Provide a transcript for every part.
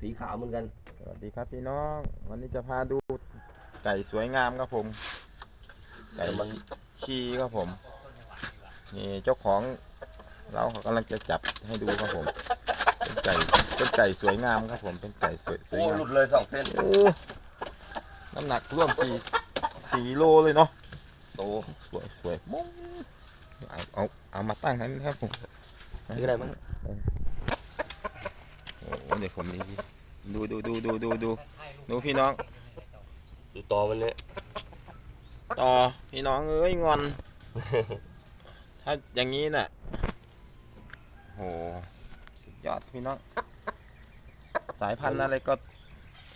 สีขาวเหมือนกัน สวัสดีครับพี่น้อง วันนี้จะพาดูไก่สวยงามครับผม ไก่แต่มันชีครับผม นี่เจ้าของเรากำลังจะจับให้ดูครับผมเป็นไก่เป็นไก่สวยงามครับผม เป็นไก่สวยสวยโอ้งามหลุดเลยสองเส้นโอ้น้ำหนักร่วมสี่สี่โลเลยเนาะโตสวยสวยมุ้งเอาเอาเอามาตั้งให้นะครับผม คืออะไรมั้งโอ้โห เดี๋ยวผมนี่ดูดูดูดูดูดูดูพี่น้อง ดูตอมันเนี่ยต่อพี่น้องเอ้ยงอน ถ้าอย่างนี้น่ะโหสุดยอดพี่น้อง สายพันธุ์อะไรก็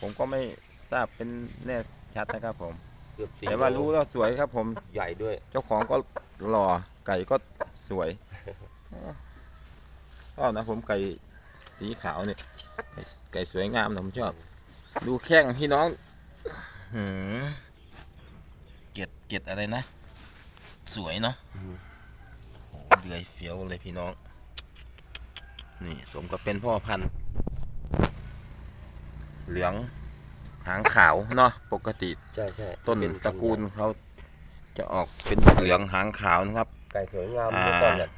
ผมก็ไม่ทราบเป็นแน่ชัดนะครับผม เกือบสี่แต่ว่ารู้แล้วสวยครับผม ใหญ่ด้วย เจ้าของก็หล่อไก่ก็สวยชอบนะผมไก่สีขาวเนี่ย ไก่ไก่สวยงามนะผมชอบ ดูแข้งพี่น้องหืมเกล็ดเกล็ดอะไรนะ สวยเนาะอืมโอ้เดือยเฟี้ยวเลยพี่น้อง นี่สมกับเป็นพ่อพันธุ์ เหลืองหางขาวเนาะปกติใช่ใช่ต้นตระกูลเขาจะออกเป็นเหลืองหางขาวนะครับ ไก่สวยงามอ่าเมื่อก่อนเนี่ย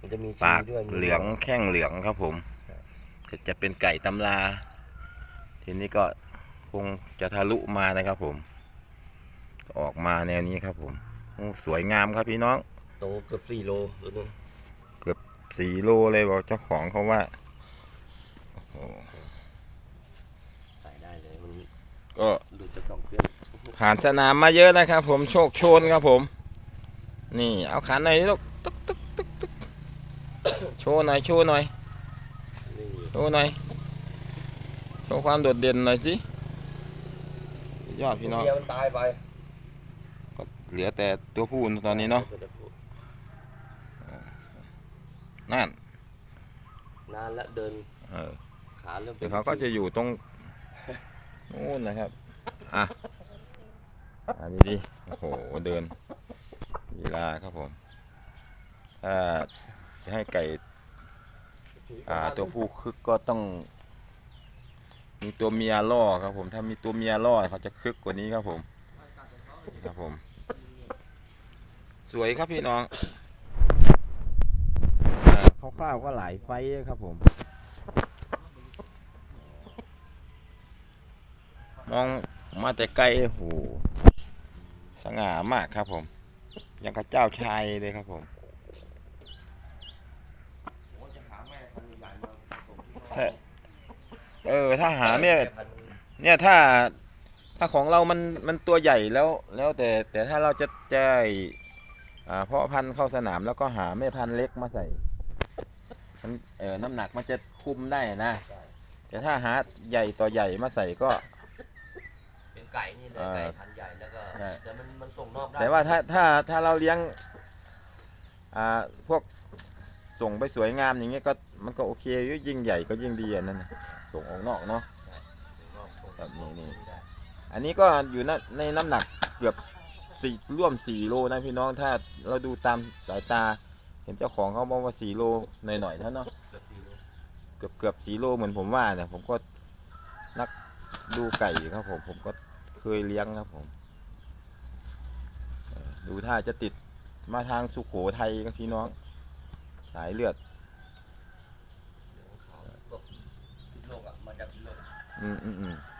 มันจะมีชีปากด้วยมี เหลืองแข้งเหลืองครับผมก็ จะเป็นไก่ตำราทีนี้ก็คงจะทะลุมานะครับผมก็ออกมาแนวนี้ครับผมโอ้สวยงามครับพี่น้องโตเกือบสี่โลตัวนึงสีโลเลยบอกเจ้าของเขาว่าโอ้โหใส่ได้เลยมันก็หลุดจากสองเส้นผ่านสนามมาเยอะนะครับ ผมโชคโชนครับผม นี่เอาขาหน่อยลูกตึ๊กตึ๊กตึ๊กตึ๊กโชว์หน่อยโชว์หน่อยนี่ โชว์หน่อยโชว์ความโดดเด่นหน่อยสิสุดยอดพี่น้องเมียมันตายไปก็เหลือแต่ตัวผู้ตอนนี้เนาะนั่นนานแล้วเดินเออขาเริ่มเดี๋ยวเขาก็จะอยู่ตรงนู่นนะครับอะอันนี้ดิโอ้โหเดินลีลาครับผมถ้าจะให้ไก่ อ่าตัวผู้คึกก็ต้อง มีตัวเมียล่อครับผมถ้ามีตัวเมียล่อเขาจะคึกกว่านี้ครับผมนี่ครับผม สวยครับพี่น้องอ่าคร่าวๆก็หลายไฟต์ครับผม มองมาแต่ไกลโอ้โหสง่ามากครับผม ยังกับเจ้าชายเลยครับผม ถ้าเออ ถ้าหาเนี่ยเนี่ยถ้าถ้าของเรามันมันตัวใหญ่แล้ว แล้วแต่แต่ถ้าเราจะจะอ่าเพาะพันธุ์เข้าสนามแล้วก็หาแม่พันธุ์เล็กมาใส่มันเออน้ำหนักมันจะคุมได้นะแต่ถ้าหาใหญ่ต่อใหญ่มาใส่ก็ เป็นไก่นี่เลยเออไก่พันธุ์ใหญ่แล้วก็ใช่ แต่มันมันส่งนอกได้แต่ว่าถ้าถ้าถ้าเราเลี้ยง อ่าพวกส่งไปสวยงามอย่างเงี้ยก็ มันก็โอเคอยู่ยิ่งใหญ่ก็ยิ่งดีอันนั้นนะส่งออกนอกเนาะแบบนี้นี่อันนี้ก็อยู่ในในน้ำหนักเกือบสี่ร่วมสี่โลนะพี่น้องถ้าเราดูตามสายตา เห็นเจ้าของเขาบอกว่าสี่โลหน่อยๆเท่าเนาะเกือบเกือบเกือบสี่โลเหมือนผมว่าเนี่ยผมก็นักดูไก่ครับผมผมก็เคยเลี้ยงครับผม ดูท่าจะติดมาทางสุขโขทัยครับพี่น้อง สายเลือด พิษโ